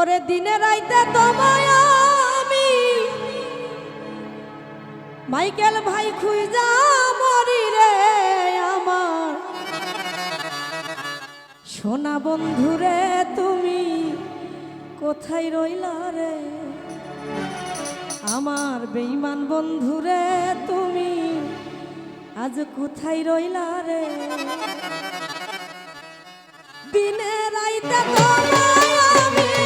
ওরে দিনে রাইতে তোমায় আমি। মাইকেল ভাই খুঁজা মরি রে আমার। সোনা বন্ধু রে, তুমি কোথায় রইলা রে? আমার বেইমান বন্ধু রে, তুমি আজ কোথায় রইলা রে? দিনে রাইতে তোমায় আমি।